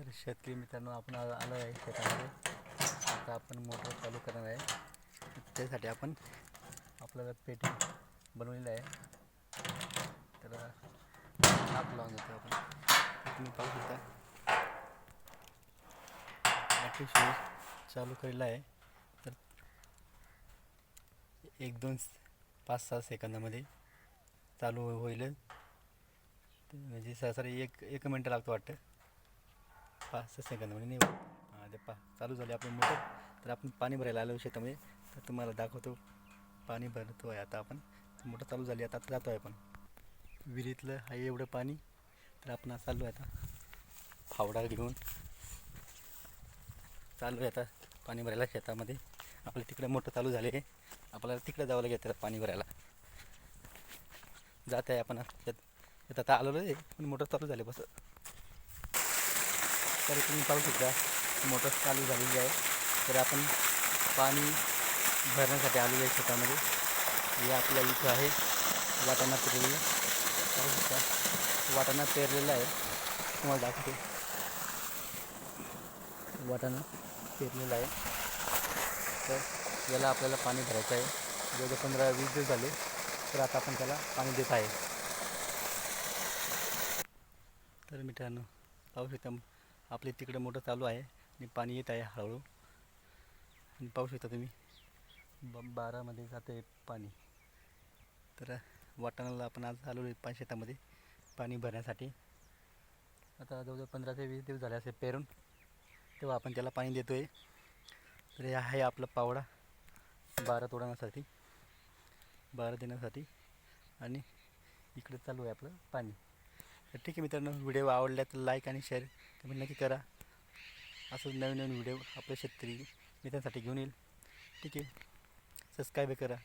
तर शेतकरी मित्रांनो आपण आलो आहे शेतामध्ये. आता आपण मोटर चालू करणार आहे. त्यासाठी आपण आपल्याला पेटी बनवलेलं आहे. तर हात लावून देतो आपण. तुम्ही पाहू शकता. ॲक्टिव शूज चालू केलेला आहे. तर एक दोन पाच सहा सेकंदामध्ये चालू होईल. म्हणजे सरासरी एक एक मिनटं लागतो वाटतं. पाच सेकंद सेकंदामध्ये म्हणजे नाही हां ते पा चालू झाले आपलं मोटर तर आपण पाणी भरायला आलो शेतामध्ये. तर तुम्हाला दाखवतो. पाणी भरतो आहे आता आपण. मोटर चालू झाली आता आता जातो आहे आपण. विहिरीतलं आहे एवढं पाणी. तर आपण चालू आहे आता. फावडा घेऊन. चालू आहे आता पाणी भरायला शेतामध्ये. आपलं तिकडे मोटर चालू झाले. आहे आपल्याला तिकडे जावं लागेल त्याला पाणी भरायला. जात आहे आपण शेत शेतात आता आलेलो आहे पण मोटर चालू झाले बस. तरी तुम्ही पाहू शकता मोटर चालू झालेली आहे. तर आपण पाणी भरण्यासाठी आलेलो आहे शेतामध्ये. हे आपल्या इथं आहे. वाटाणा पेरलेलं. पाहू शकता. वाटाणा पेरलेला आहे. तुम्हाला दाखवते. वाटाणा पेरलेला आहे. तर याला आपल्याला पाणी भरायचं आहे. जवळजवळ पंधरा वीस दिवस झाले. तर आता आपण त्याला पाणी देत आहे. तर मित्रांनो पाहू शकता. आपले तिकडे मोटर चालू आहे आणि पाणी येत आहे हळूहळू. आणि पाहू शकता तुम्ही ब बारामध्ये जातं आहे पाणी. तर वाटाणाला आपण आज आलो आहे पा शेतामध्ये पाणी भरण्यासाठी. आता जवळजवळ पंधरा ते वीस दिवस झाले असे पेरून तेव्हा आपण त्याला पाणी देतो आहे तर हे आहे आपला पावडा बारा तोडण्यासाठी बारा देण्यासाठी. आणि इकडे चालू आहे आपलं पाणी. तर ठीक आहे मित्रांनो व्हिडिओ आवडला तर लाईक आणि शेअर कमेंट नक्की करा. असं नवीन नवीन व्हिडिओ आपल्या शेतकरी मित्रांसाठी घेऊन येईल. ठीक आहे. सबस्क्राईब करा.